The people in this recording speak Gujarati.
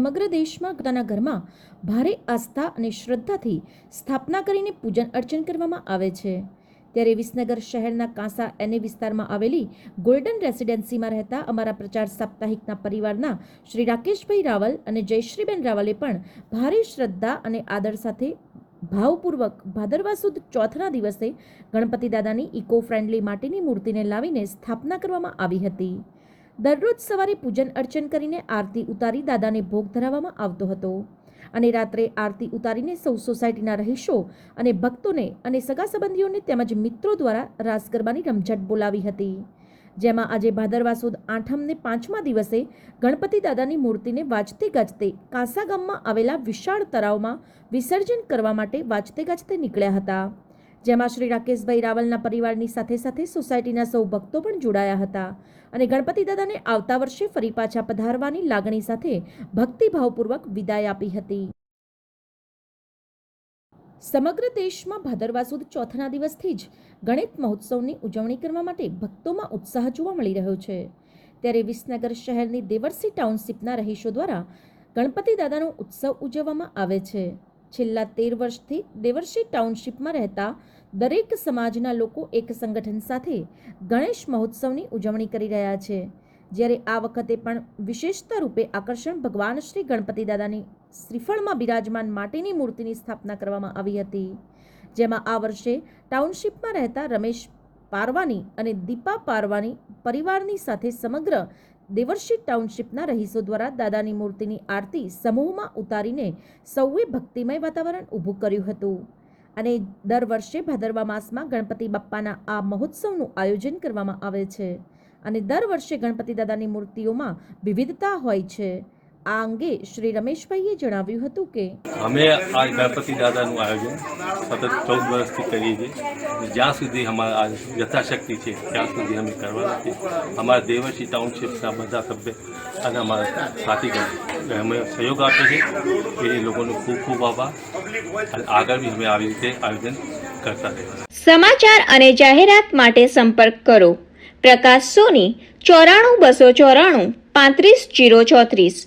સમગ્ર દેશમાં પોતાના ઘરમાં ભારે આસ્થા અને શ્રદ્ધાથી સ્થાપના કરીને પૂજન અર્ચન કરવામાં આવે છે. ત્યારે વિસનગર શહેરના કાંસા એને વિસ્તારમાં આવેલી ગોલ્ડન રેસિડેન્સીમાં રહેતા અમારા પ્રચાર સાપ્તાહિકના પરિવારના શ્રી રાકેશભાઈ રાવલ અને જયશ્રીબેન રાવલે પણ ભારે શ્રદ્ધા અને આદર સાથે ભાવપૂર્વક ભાદરવા સુદ ચોથના દિવસે ગણપતિ દાદાની ઇકો ફ્રેન્ડલી માટીની મૂર્તિને લાવીને સ્થાપના કરવામાં આવી હતી. દરરોજ સવારે પૂજન અર્ચન કરીને આરતી ઉતારી દાદાને ભોગ ધરાવવામાં આવતો હતો. અને રાત્રે આરતી ઉતારીને સૌ સોસાયટીના રહીશો અને ભક્તોને અને સગા સંબંધીઓને તેમજ મિત્રો દ્વારા રાસ ગરબાની રમઝટ બોલાવી હતી. જેમાં આજે ભાદરવા સુદ આઠમને પાંચમા દિવસે ગણપતિ દાદાની મૂર્તિને વાજતે ગાજતે કાંસા ગામમાં આવેલા વિશાળ તળાવમાં વિસર્જન કરવા માટે વાજતે ગાજતે નીકળ્યા હતા. જેમાં શ્રી રાકેશભાઈ રાવલના પરિવારની સાથે સાથે સોસાયટીના સૌ ભક્તો પણ જોડાયા હતા અને ગણપતિ દાદાને આવતા વર્ષે ફરી પાછા પધારવાની લાગણી સાથે ભક્તિભાવપૂર્વક વિદાય આપી હતી. સમગ્ર દેશમાં ભાદરવા સુદ ચોથના દિવસથી જ ગણેશ મહોત્સવની ઉજવણી કરવા માટે ભક્તોમાં ઉત્સાહ જોવા મળી રહ્યો છે. ત્યારે વિસનગર શહેરની દેવરસી ટાઉનશીપના રહીશો દ્વારા ગણપતિ દાદાનો ઉત્સવ ઉજવવામાં આવે છે. છેલ્લા તેર વર્ષથી દેવર્ષી ટાઉનશીપમાં રહેતા દરેક સમાજના લોકો એક સંગઠન સાથે ગણેશ મહોત્સવની ઉજવણી કરી રહ્યા છે. જ્યારે આ વખતે પણ વિશેષતા રૂપે આકર્ષણ ભગવાન શ્રી ગણપતિ દાદાની શ્રીફળમાં બિરાજમાન માટીની મૂર્તિની સ્થાપના કરવામાં આવી હતી. જેમાં આ વર્ષે ટાઉનશીપમાં રહેતા રમેશ પારવાની અને દીપા પારવાની પરિવારની સાથે સમગ્ર દેવર્ષી ટાઉનશીપના રહીશો દ્વારા દાદાની મૂર્તિની આરતી સમૂહમાં ઉતારીને સૌએ ભક્તિમય વાતાવરણ ઊભું કર્યું હતું. અને દર વર્ષે ભાદરવા માસમાં ગણપતિ બાપ્પાના આ મહોત્સવનું આયોજન કરવામાં આવે છે. અને દર વર્ષે ગણપતિ દાદાની મૂર્તિઓમાં વિવિધતા હોય છે. આ અંગે શ્રી રમેશભાઈએ જણાવ્યું હતું કે અમે આ ગણપતિ દાદાનું આયોજન સતત ચૌદ વર્ષથી કરીએ છીએ. જ્યાં સુધી અમારા યથાશક્તિ છે ત્યાં સુધી અમે કરવાના છીએ. અમારા દેવર્ષી ટાઉનશીપના બધા સભ્ય અને અમારા સાથીગણ અમે સહયોગ આપ્યો છે. એ લોકોનો ખૂબ ખૂબ આભાર. અને આગળ બી અમે આવી રીતે આયોજન કરતા રહીશું સમાચાર અને જાહેરાત માટે સંપર્ક કરો. પ્રકાશ સોની ચોરાણું બસો ચોરાણું પાંત્રીસ જીરો ચોત્રીસ.